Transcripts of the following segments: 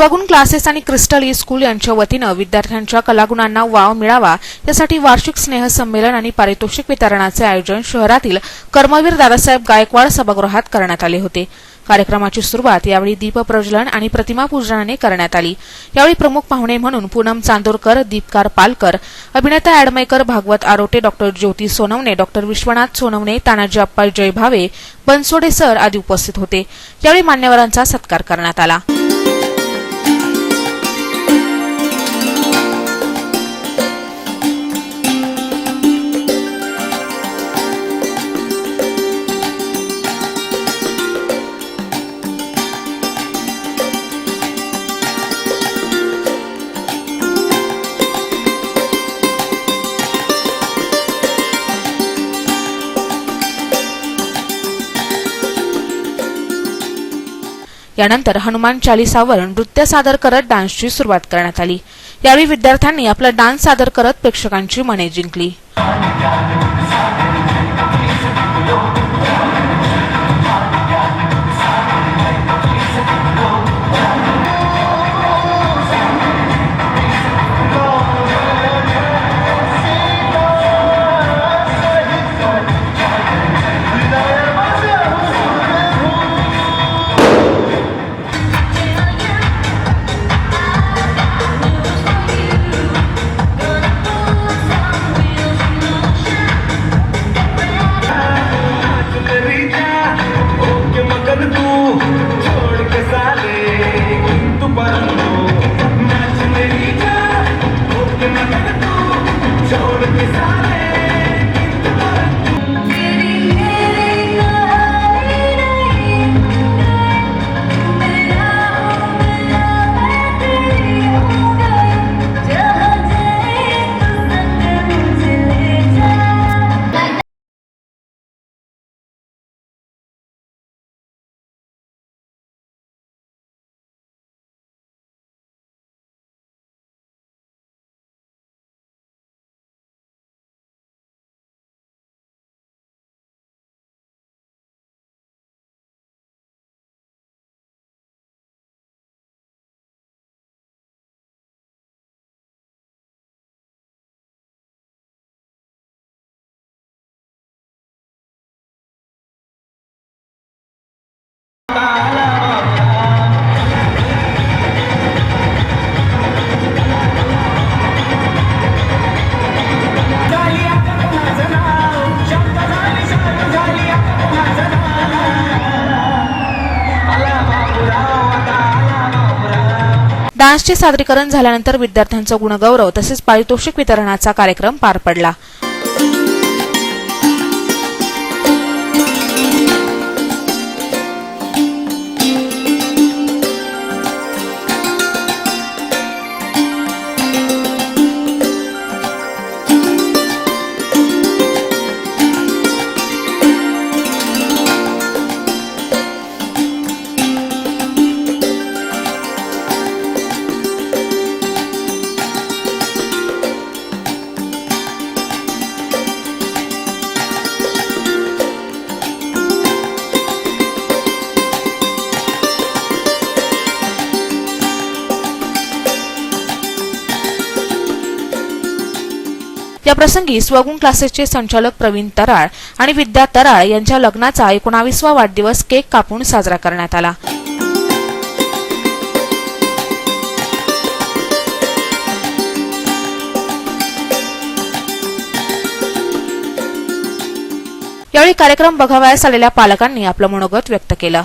स्वगुण classes आणि crystal E school यांच्या वतीनं विद्यार्थ्यांच्या कलागुणांना वाव मिळावा यासाठी वार्षिक स्नेहसंमेलन आणि पारितोषिक वितरणाचे आयोजन शहरातील कर्मवीर दादासाहेब गायकवाड सभागृहात करण्यात आले होते. कार्यक्रमाची सुरुवात यावेळी दीपप्रज्वलन आणि प्रतिमा पूजनाने करण्यात आली. यावेळी प्रमुख पाहुणे म्हणून पूनम चांदोरकर दीपकार पालकर अभिनेता ad maker Bhagwat Arote doctor Jyoti Sonawane doctor Vishwanath Sonawane Tanaji Appa Jay Bhave Bansode sir आदी उपस्थित होते. यावेळी मान्यवरांचा सत्कार करण्यात आला. यानंतर हनुमान चालिसावर नृत्य सादर करत डान्सची सुरुवात करण्यात आली. यावेळी विद्यार्थ्यांनी आपला डान्स सादर करत प्रेक्षकांची मने जिंकली. डान्सचे सादरीकरण झाल्यानंतर विद्यार्थ्यांचा गुणगौरव तसेच पारितोषिक वितरणाचा कार्यक्रम पार पडला. या प्रसंगी स्वगुण क्लासेसचे संचालक प्रवीण तराळ आणि विद्या तराळ यांच्या लग्नाचा एकोणावीसवा वाढदिवस केक कापून साजरा करण्यात आला. यावेळी कार्यक्रम बघावयास आलेल्या पालकांनी आपलं मनोगत व्यक्त केलं.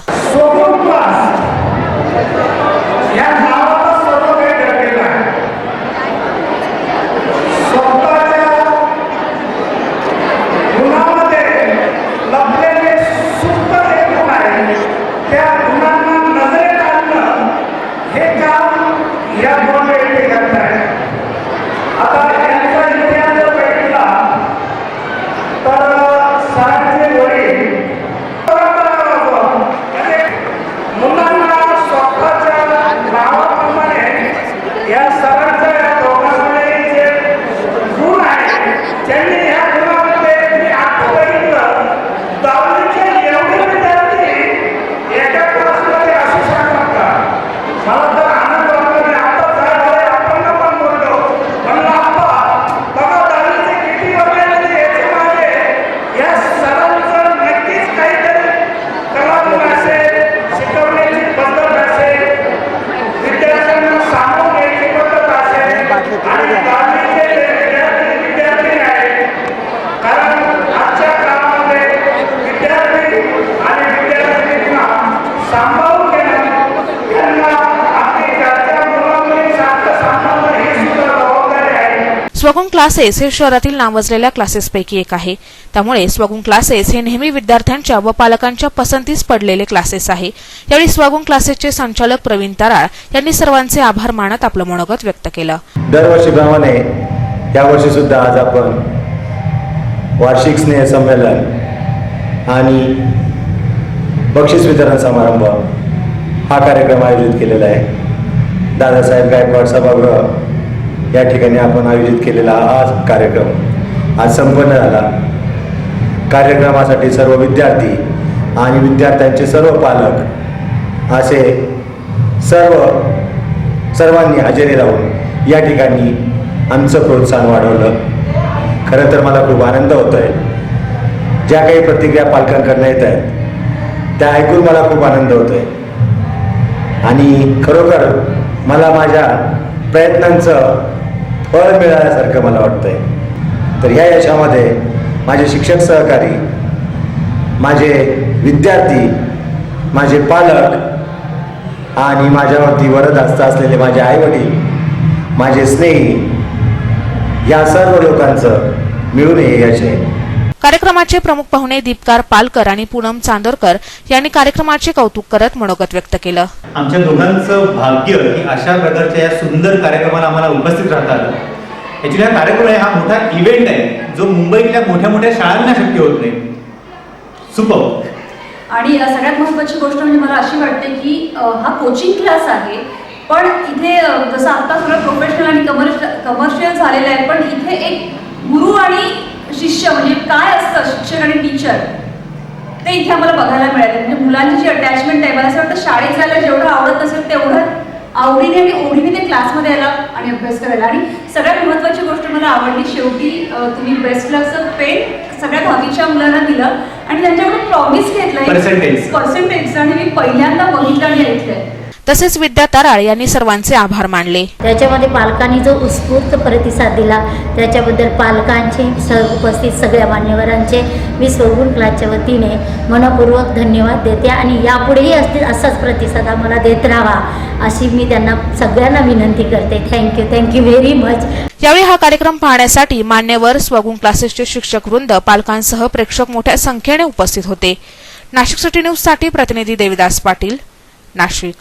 சென்னை स्वगुण क्लासेस हे शहरातील नावाजलेल्या क्लासेसपैकी एक आहे. त्यामुळे स्वगुण क्लासेस हे नेहमी विद्यार्थ्यांच्या व पालकांच्या पसंतीस पडलेले क्लासेस आहे. यावेळी स्वगुण क्लासेसचे संचालक प्रवीण तराळ यांनी सर्वांचे आभार मानत आपलं मनोगत व्यक्त केलं. दरवर्षीप्रमाणे यावर्षी सुद्धा आज आपण वार्षिक स्नेह संमेलन आणि बक्षीस वितरण समारंभ हा कार्यक्रम आयोजित केलेला आहे. दादासाहेब गायकवाड सभागृह या ठिकाणी आपण आयोजित केलेला हा आज कार्यक्रम आज संपन्न झाला. कार्यक्रमासाठी सर्व विद्यार्थी आणि विद्यार्थ्यांचे सर्व पालक असे सर्व सर्वांनी हजेरी लावून या ठिकाणी आमचं प्रोत्साहन वाढवलं. खरं तर मला खूप आनंद होतो आहे ज्या काही प्रतिक्रिया पालकांकडनं येत आहेत त्या ऐकून मला खूप आनंद होतो आहे आणि खरोखर मला माझ्या प्रयत्नांचं फळ मिळाल्यासारखं मला वाटतं आहे तर ह्या यशामध्ये माझे शिक्षक सहकारी माझे विद्यार्थी माझे पालक आणि माझ्यावरती वरदहस्त असलेले माझे आईवडील माझे स्नेही या सर्व लोकांचं मिळून हे यश आहे. कार्यक्रमाचे प्रमुख पाहुणे दीपकार पालकर आणि पूनम चांदोरकर यांनी कार्यक्रमाचे कौतुक करत मनोगत व्यक्त केलं. आमच्या दोघांचं भाग्य की अशा प्रकारच्या या सुंदर कार्यक्रमाला आम्हाला उपस्थित राहता आलं ॲक्च्युली हा कार्यक्रम आहे हा मोठा इव्हेंट आहे जो मुंबईतल्या मोठ्या मोठ्या शाळांना शक्य होत नाही. सुपर. आणि सगळ्यात महत्त्वाची गोष्ट म्हणजे मला अशी वाटते की हा कोचिंग क्लास आहे पण इथे जसं आता सगळं प्रोफेशनल आणि कमर्शियल कमर्शियल झालेलं आहे पण इथे एक गुरु आणि शिष्य म्हणजे काय असतं? शिक्षक आणि टीचर ते इथे आम्हाला बघायला मिळाले. म्हणजे मुलांची जी अटॅचमेंट आहे मला असं वाटतं शाळेत जायला जेवढं आवडत नसेल तेवढं आवडीने आणि ओढीने ते क्लासमध्ये यायला आणि अभ्यास करायला. आणि सगळ्यात महत्त्वाची गोष्ट मला आवडली शेवटी तुम्ही बेस्ट लकचं पेन सगळ्या दहावीच्या मुलांना दिलं आणि त्यांच्याकडून प्रॉमिस घेतलं. पर्सेंटेज आणि मी पहिल्यांदा बघितलं आणि ऐकलंय. तसेच विद्या तराळ यांनी सर्वांचे आभार मानले. त्याच्यामध्ये पालकांनी जो उत्स्फूर्त प्रतिसाद दिला त्याच्याबद्दल पालकांचे सह उपस्थित सगळ्या मान्यवरांचे मी स्वगुण क्लासच्या वतीने मनपूर्वक धन्यवाद देते आणि यापुढेही असतील असाच प्रतिसाद आम्हाला देत राहा अशी मी त्यांना सगळ्यांना विनंती करते. थँक्यू थँक्यू व्हेरी मच यावेळी हा कार्यक्रम पाहण्यासाठी मान्यवर स्वगुण क्लासेसचे शिक्षक वृंद पालकांसह प्रेक्षक मोठ्या संख्येने उपस्थित होते. नाशिक सिटी न्यूजसाठी प्रतिनिधी देविदास पाटील नाशिक.